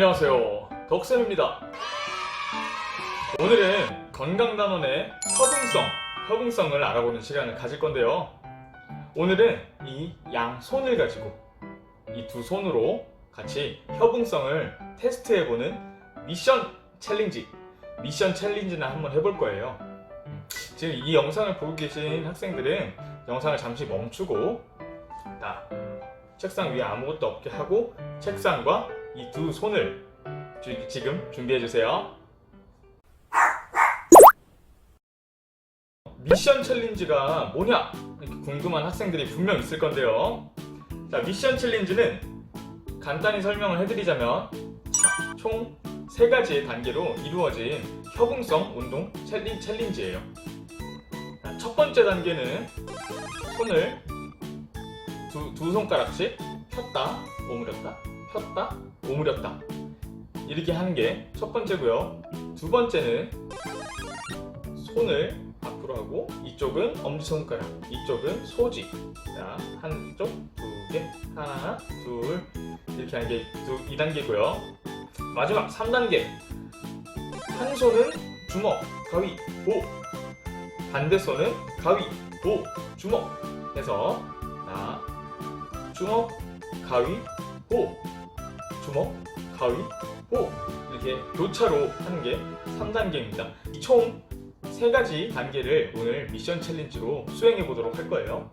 안녕하세요. 덕쌤입니다. 오늘은 건강 단원의 협응성, 협응성을 알아보는 시간을 가질 건데요. 오늘은 이 양 손을 가지고 이 두 손으로 같이 협응성을 테스트해보는 미션 챌린지, 미션 챌린지나 한번 해볼 거예요. 지금 이 영상을 보고 계신 학생들은 영상을 잠시 멈추고 자, 책상 위에 아무것도 없게 하고 책상과 이 두 손을 주- 지금 준비해 주세요. 미션 챌린지가 뭐냐? 궁금한 학생들이 분명 있을 건데요. 자, 미션 챌린지는 간단히 설명을 해드리자면 총세 가지의 단계로 이루어진 협응성 운동 챌린, 챌린지예요. 자, 첫 번째 단계는 손을 두, 두 손가락씩 폈다, 오므렸다, 폈다, 오므렸다. 이렇게 하는 게 첫 번째고요. 두 번째는 손을 앞으로 하고 이쪽은 엄지손가락, 이쪽은 소지. 자, 한쪽, 두 개, 하나, 둘 이렇게 하는 게 두, 2단계고요. 마지막 3단계. 한 손은 주먹, 가위, 보. 반대 손은 가위, 보, 주먹 해서 자, 주먹, 가위, 보, 주먹, 가위, 보 이렇게 교차로 하는 게 3단계입니다. 총 3가지 단계를 오늘 미션 챌린지로 수행해 보도록 할 거예요.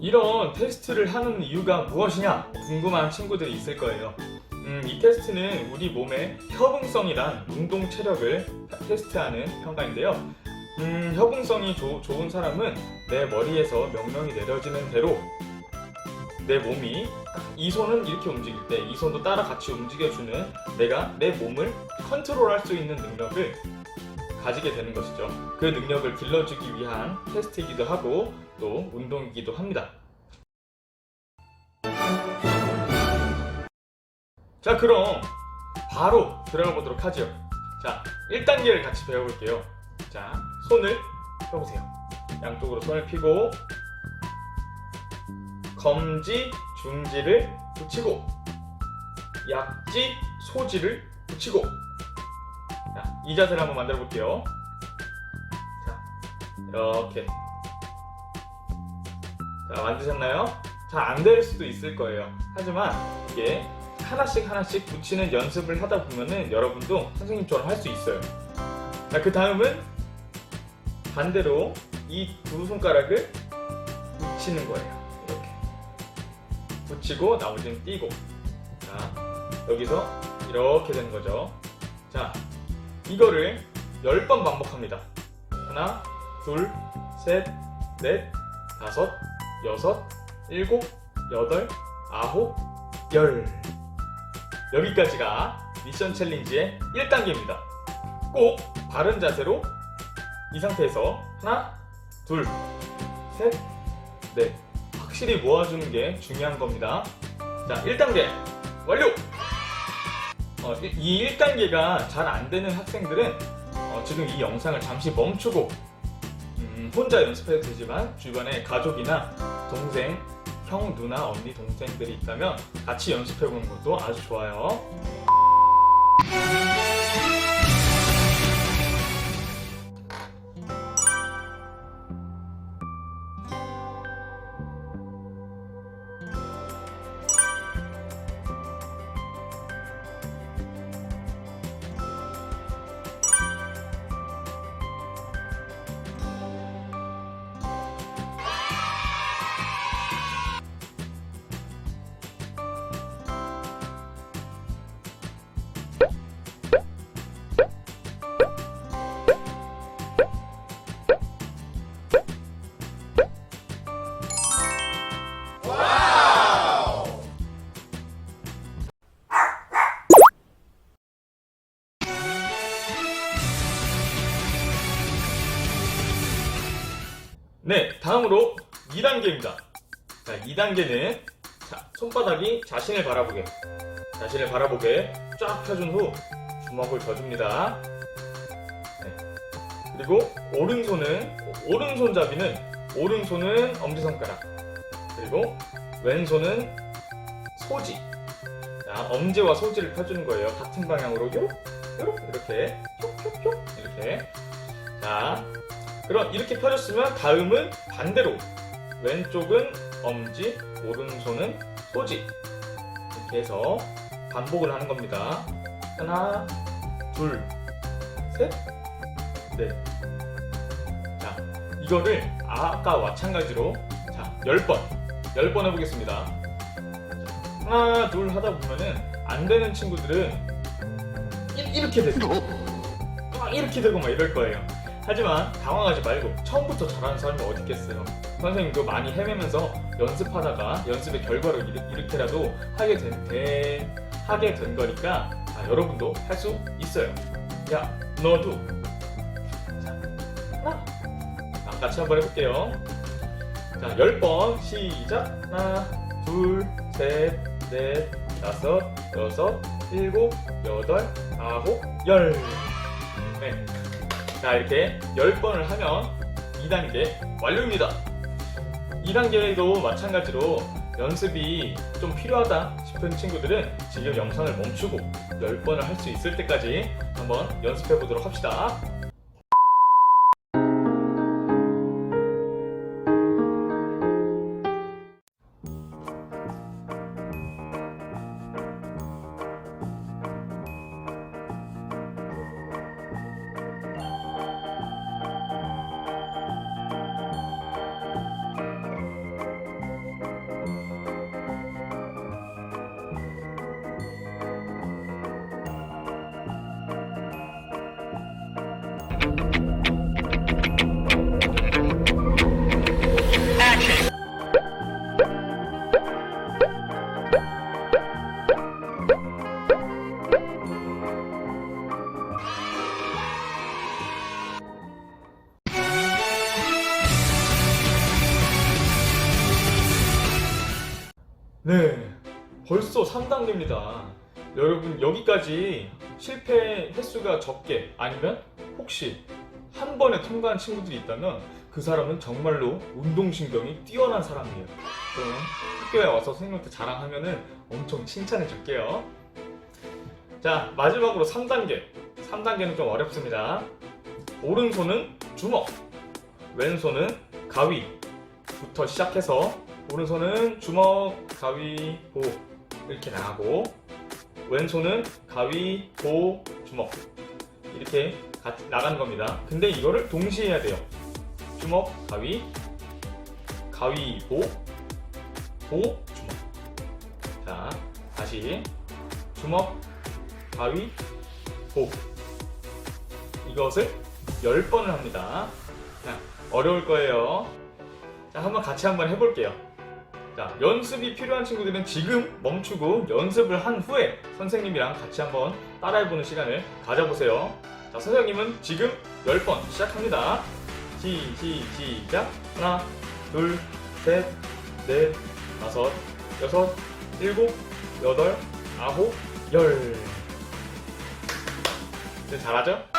이런 테스트를 하는 이유가 무엇이냐 궁금한 친구들이 있을 거예요. 음, 이 테스트는 우리 몸의 협응성이란 운동 체력을 테스트하는 평가인데요. 음, 협응성이 조- 좋은 사람은 내 머리에서 명령이 내려지는 대로 내 몸이 이 손은 이렇게 움직일 때 이 손도 따라 같이 움직여주는 내가 내 몸을 컨트롤할 수 있는 능력을 가지게 되는 것이죠. 그 능력을 길러주기 위한 테스트이기도 하고 또 운동이기도 합니다. 자, 그럼 바로 들어가 보도록 하죠. 자, 1단계를 같이 배워볼게요. 자, 손을 펴보세요. 양쪽으로 손을 펴고 검지, 중지를 붙이고 약지, 소지를 붙이고 자, 이 자세를 한번 만들어 볼게요. 자, 이렇게 자, 만드셨나요? 잘 안 될 수도 있을 거예요. 하지만 이게 하나씩 하나씩 붙이는 연습을 하다 보면은 여러분도 선생님처럼 할 수 있어요. 자, 그 다음은 반대로 이 두 손가락을 붙이는 거예요. 붙이고 나머지는 띄고. 자, 여기서 이렇게 되는 거죠. 자, 이거를 10번 반복합니다. 하나, 둘, 셋, 넷, 다섯, 여섯, 일곱, 여덟, 아홉, 열. 여기까지가 미션 챌린지의 1단계입니다. 꼭 바른 자세로 이 상태에서 하나, 둘, 셋, 넷. 확실히 모아주는 게 중요한 겁니다. 자, 1단계 완료! 어, 이- 이 1단계가 잘 안 되는 학생들은 어, 지금 이 영상을 잠시 멈추고 음, 혼자 연습해도 되지만 주변에 가족이나 동생, 형, 누나, 언니, 동생들이 있다면 같이 연습해보는 것도 아주 좋아요. 네, 다음으로 2단계입니다. 자, 2단계는 자, 손바닥이 자신을 바라보게, 자신을 바라보게 쫙 펴준 후 주먹을 져줍니다. 네. 그리고 오른손은 오른손잡이는 오른손은 엄지손가락, 그리고 왼손은 소지. 자, 자, 엄지와 소지를 펴주는 거예요. 같은 방향으로 요렇, 이렇게, 촉촉촉, 이렇게. 자, 그럼 이렇게 펴줬으면 다음은 반대로. 왼쪽은 엄지, 오른손은 소지. 이렇게 해서 반복을 하는 겁니다. 하나, 둘, 셋, 넷. 자, 이거를 아까 마찬가지로 자, 10번, 10번 해보겠습니다. 자, 하나, 둘 하다 보면은 안 되는 친구들은 이, 이렇게 되고 막 이렇게 되고 막 이럴 거예요. 하지만 당황하지 말고 처음부터 잘하는 사람이 어디 있겠어요. 선생님도 많이 헤매면서 연습하다가 연습의 결과를 이렇- 이렇게라도 하게 된, 된- 하게 된 거니까 아, 여러분도 할 수 있어요. 야, 너도. 자, 하나. 자, 같이 한번 해볼게요. 자, 10번 시작. 하나, 둘, 셋, 넷, 다섯, 여섯, 일곱, 여덟, 아홉, 열. 네. 자, 이렇게 10번을 하면 2단계 완료입니다. 2단계도 마찬가지로 연습이 좀 필요하다 싶은 친구들은 지금 영상을 멈추고 10번을 할 수 있을 때까지 한번 연습해 보도록 합시다. 3단계입니다. 여러분 여기까지 실패 횟수가 적게 아니면 혹시 한 번에 통과한 친구들이 있다면 그 사람은 정말로 운동신경이 뛰어난 사람이에요. 그럼 학교에 와서 선생님한테 자랑하면은 엄청 칭찬해 줄게요. 자, 마지막으로 3단계. 3단계는 좀 어렵습니다. 오른손은 주먹, 왼손은 가위부터 시작해서 오른손은 주먹, 가위, 보 이렇게 나가고 왼손은 가위, 보, 주먹 이렇게 같이 나가는 겁니다. 근데 이거를 동시에 해야 돼요. 주먹, 가위, 가위, 보, 보, 주먹. 자, 다시 주먹, 가위, 보. 이것을 10번을 합니다. 자, 어려울 거예요. 자, 한번 같이 한번 해볼게요. 자, 연습이 필요한 친구들은 지금 멈추고 연습을 한 후에 선생님이랑 같이 한번 따라해보는 시간을 가져보세요. 자, 선생님은 지금 10번 시작합니다. 시, 시, 시작. 하나, 둘, 셋, 넷, 다섯, 여섯, 일곱, 여덟, 아홉, 열. 이제 잘하죠?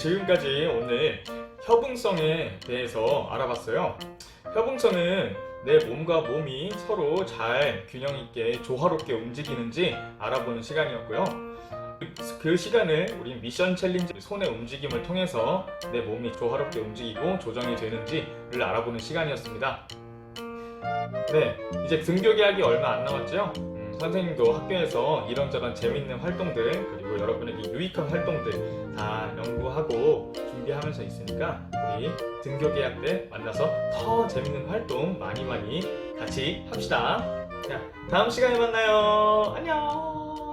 지금까지 오늘 협응성에 대해서 알아봤어요. 협응성은 내 몸과 몸이 서로 잘 균형 있게 조화롭게 움직이는지 알아보는 시간이었고요. 그- 그 시간을 우리 미션 챌린지 손의 움직임을 통해서 내 몸이 조화롭게 움직이고 조정이 되는지를 알아보는 시간이었습니다. 네, 이제 등교 계약이 얼마 안 남았죠? 음, 선생님도 학교에서 이런저런 재밌는 활동들 그리고 여러분에게 유익한 활동들 다 연구하고 준비하면서 있으니까 우리 등교 계약 때 만나서 더 재밌는 활동 많이 많이 같이 합시다. 자, 다음 시간에 만나요. 안녕.